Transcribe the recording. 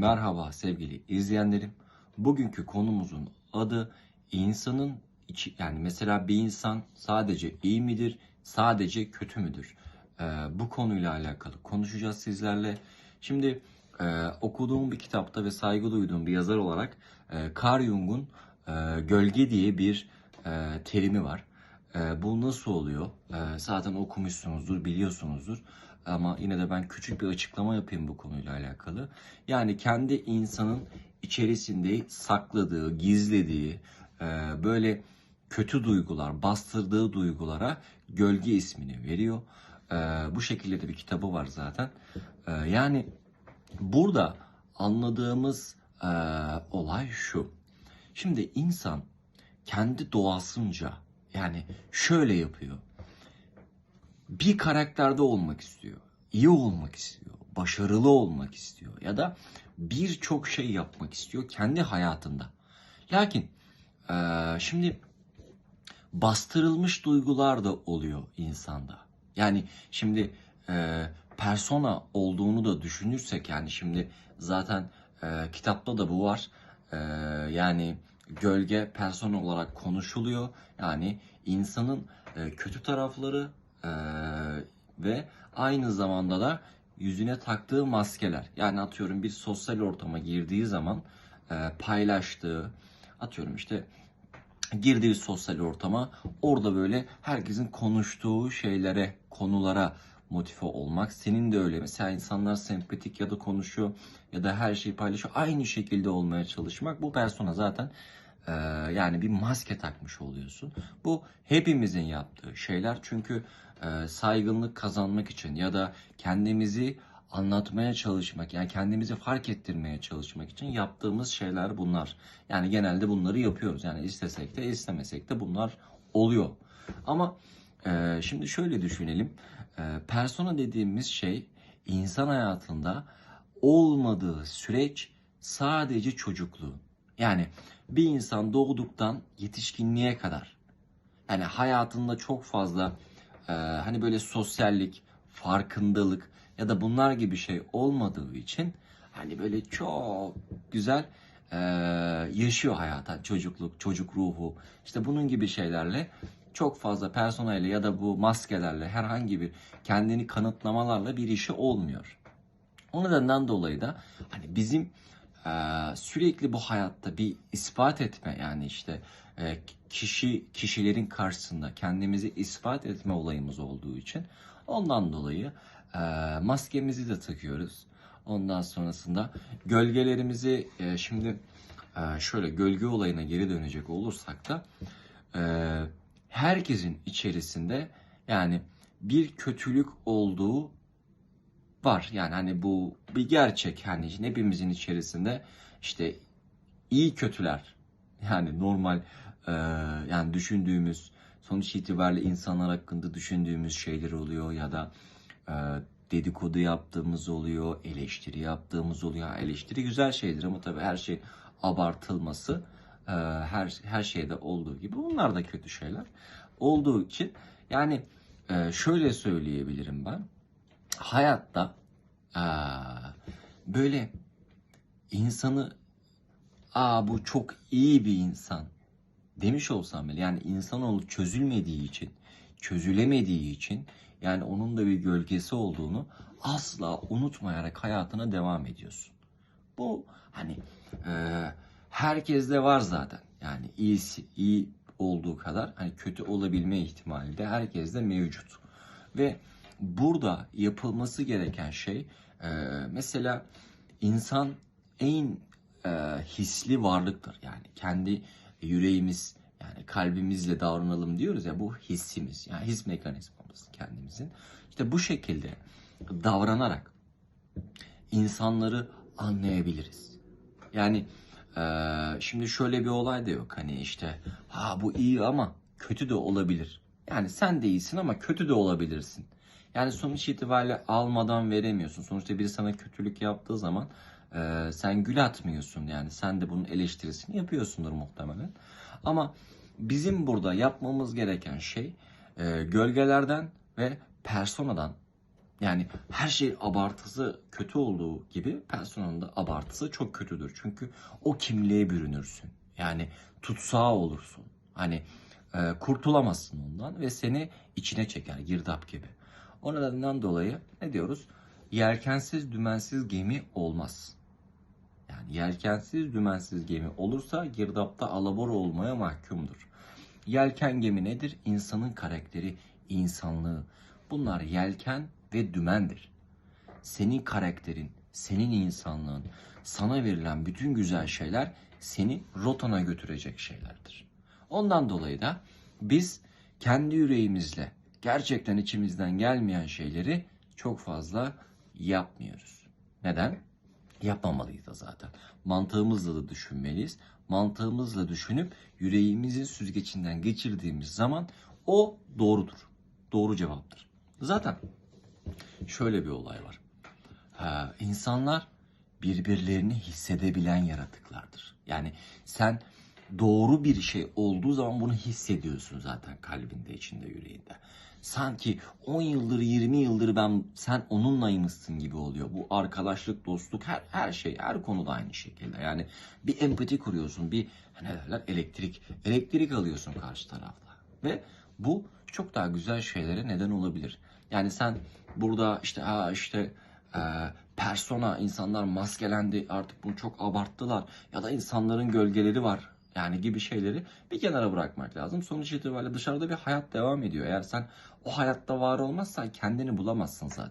Merhaba sevgili izleyenlerim. Bugünkü konumuzun adı insanın içi yani mesela bir insan sadece iyi midir, sadece kötü müdür? Ee, bu konuyla alakalı konuşacağız sizlerle. Şimdi e, okuduğum bir kitapta ve saygı duyduğum bir yazar olarak e, Carl Jung'un e, gölge diye bir e, terimi var. E, bu nasıl oluyor? E, zaten okumuşsunuzdur, biliyorsunuzdur. Ama yine de ben küçük bir açıklama yapayım bu konuyla alakalı. Yani kendi insanın içerisinde sakladığı, gizlediği, e, böyle kötü duygular, bastırdığı duygulara gölge ismini veriyor. E, bu şekilde de bir kitabı var zaten. E, yani burada anladığımız e, olay şu. Şimdi insan kendi doğasınca yani şöyle yapıyor. Bir karakterde olmak istiyor. iyi olmak istiyor. Başarılı olmak istiyor. Ya da birçok şey yapmak istiyor kendi hayatında. Lakin eee, şimdi bastırılmış duygular da oluyor insanda. Yani şimdi e, persona olduğunu da düşünürsek yani şimdi zaten e, kitapta da bu var. E, yani gölge persona olarak konuşuluyor. Yani insanın e, kötü tarafları e, ve aynı zamanda da yüzüne taktığı maskeler. Yani atıyorum bir sosyal ortama girdiği zaman e, paylaştığı atıyorum işte girdiği sosyal ortama orada böyle herkesin konuştuğu şeylere, konulara motive olmak. Senin de öyle. Mesela insanlar sempatik ya da konuşuyor ya da her şeyi paylaşıyor. Aynı şekilde olmaya çalışmak. Bu persona zaten e, yani bir maske takmış oluyorsun. Bu hepimizin yaptığı şeyler. Çünkü e, saygınlık kazanmak için ya da kendimizi anlatmaya çalışmak yani kendimizi fark ettirmeye çalışmak için yaptığımız şeyler bunlar. Yani genelde bunları yapıyoruz. Yani istesek de istemesek de bunlar oluyor. Ama e, şimdi şöyle düşünelim. E, persona dediğimiz şey insan hayatında olmadığı süreç sadece çocukluğu. Yani bir insan doğduktan yetişkinliğe kadar yani hayatında çok fazla e, hani böyle sosyallik, farkındalık ya da bunlar gibi şey olmadığı için hani böyle çok güzel e, yaşıyor hayata çocukluk, çocuk ruhu. İşte bunun gibi şeylerle çok fazla personayla ya da bu maskelerle herhangi bir kendini kanıtlamalarla bir işi olmuyor. O nedenden dolayı da hani bizim e, sürekli bu hayatta bir ispat etme yani işte e, kişi kişilerin karşısında kendimizi ispat etme olayımız olduğu için ondan dolayı e, maskemizi de takıyoruz. Ondan sonrasında gölgelerimizi e, şimdi e, şöyle gölge olayına geri dönecek olursak da e, herkesin içerisinde yani bir kötülük olduğu var. Yani hani bu bir gerçek. Hani hepimizin içerisinde işte iyi kötüler yani normal e, yani düşündüğümüz sonuç itibariyle insanlar hakkında düşündüğümüz şeyler oluyor ya da e, dedikodu yaptığımız oluyor, eleştiri yaptığımız oluyor. Ha, Eleştiri güzel şeydir ama tabii her şey abartılması e, her her şeyde olduğu gibi. Bunlar da kötü şeyler. Olduğu için yani e, şöyle söyleyebilirim ben. Hayatta aa, böyle insanı aa bu çok iyi bir insan demiş olsam bile yani insanoğlu çözülmediği için çözülemediği için yani onun da bir gölgesi olduğunu asla unutmayarak hayatına devam ediyorsun. Bu hani e, herkeste var zaten. Yani iyisi iyi olduğu kadar hani kötü olabilme ihtimali de herkeste mevcut. Ve burada yapılması gereken şey e, mesela insan en e, hisli varlıktır. Yani kendi yüreğimiz yani kalbimizle davranalım diyoruz ya bu hissimiz. Yani his mekanizmamız kendimizin. İşte bu şekilde davranarak insanları anlayabiliriz. Yani eee, şimdi şöyle bir olay da yok. Hani işte ha bu iyi ama kötü de olabilir. Yani sen de iyisin ama kötü de olabilirsin. Yani sonuç itibariyle almadan veremiyorsun. Sonuçta biri sana kötülük yaptığı zaman eee, sen gül atmıyorsun. Yani sen de bunun eleştirisini yapıyorsundur muhtemelen. Ama bizim burada yapmamız gereken şey eee, gölgelerden ve personadan Yani her şey abartısı kötü olduğu gibi personanın da abartısı çok kötüdür. Çünkü o kimliğe bürünürsün. Yani tutsağı olursun. Hani e, kurtulamazsın ondan ve seni içine çeker girdap gibi. O nedenden dolayı ne diyoruz? Yelkensiz dümensiz gemi olmaz. Yani yelkensiz dümensiz gemi olursa girdapta alabora olmaya mahkumdur. Yelken gemi nedir? İnsanın karakteri, insanlığı. Bunlar yelken ve dümendir. Senin karakterin, senin insanlığın, sana verilen bütün güzel şeyler seni rotana götürecek şeylerdir. Ondan dolayı da biz kendi yüreğimizle gerçekten içimizden gelmeyen şeyleri çok fazla yapmıyoruz. Neden? Yapmamalıyız da zaten. Mantığımızla da düşünmeliyiz. Mantığımızla düşünüp yüreğimizin süzgecinden geçirdiğimiz zaman o doğrudur. Doğru cevaptır. Zaten şöyle bir olay var. Ha, insanlar birbirlerini hissedebilen yaratıklardır. Yani sen doğru bir şey olduğu zaman bunu hissediyorsun zaten kalbinde, içinde, yüreğinde. Sanki 10 yıldır, 20 yıldır ben sen onunlaymışsın gibi oluyor. Bu arkadaşlık, dostluk, her her şey, her konuda aynı şekilde. Yani bir empati kuruyorsun, bir ne derler elektrik, elektrik alıyorsun karşı tarafta. Ve bu çok daha güzel şeylere neden olabilir. Yani sen burada işte ha işte e, persona insanlar maskelendi artık bunu çok abarttılar ya da insanların gölgeleri var yani gibi şeyleri bir kenara bırakmak lazım. Sonuç itibariyle dışarıda bir hayat devam ediyor. Eğer sen o hayatta var olmazsan kendini bulamazsın zaten.